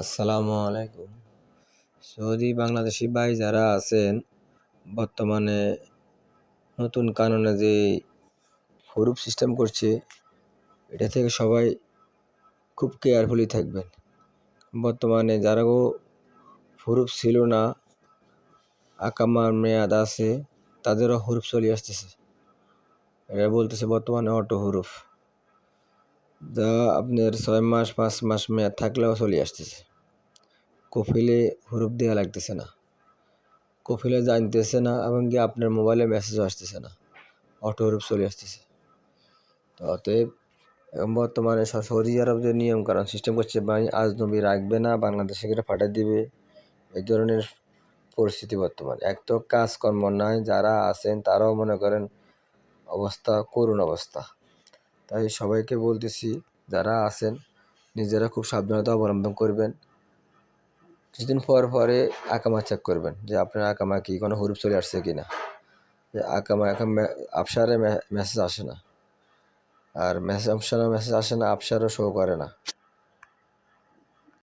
আসসালামু আলাইকুম। সৌদি বাংলাদেশি ভাই যারা আছেন, বর্তমানে নতুন কানুনে যে হরুপ সিস্টেম করছে, এটা থেকে সবাই খুব কেয়ারফুলি থাকবেন। বর্তমানে যারাও হরুপ ছিল না, আকামার মেয়াদ আছে, তাদেরও হরুপ চলে আসতেছে। এরা বলতেছে, বর্তমানে অটো হরুফ যা আপনার ছয় মাস, পাঁচ মাস মেয়াদ থাকলেও চলে আসতেছে। কফিলে হরুপ দেওয়া লাগতেছে না। কফিলে জানতেছে না, এবং কি আপনার মোবাইলে মেসেজও আসতেছে না। অটো হরুপ চলে আসতেছে। অতএব বর্তমানে সৌদি আরব যে নিয়ম কারণ সিস্টেম করছে আজ নবী রাখবে না, বাংলাদেশে করে ফাটা দিবে। এই ধরনের পরিস্থিতি বর্তমানে। এক তো কাজকর্ম নাই, যারা আছেন তারাও মনে করেন অবস্থা করুণ অবস্থা। তাই সবাইকে বলতেছি, যারা আছেন, নিজেরা খুব সাবধানতা অবলম্বন করবেন। কিছুদিন পর পরে আকামা চেক করবেন যে আপনার আকামা কি, কোনো হুরুপ চলে আসছে কি না যে আকামা, এখন আফসারে মেসেজ আসে না। আর মেসেজ আফসারও মেসেজ আসে না আফসারও শো করে না।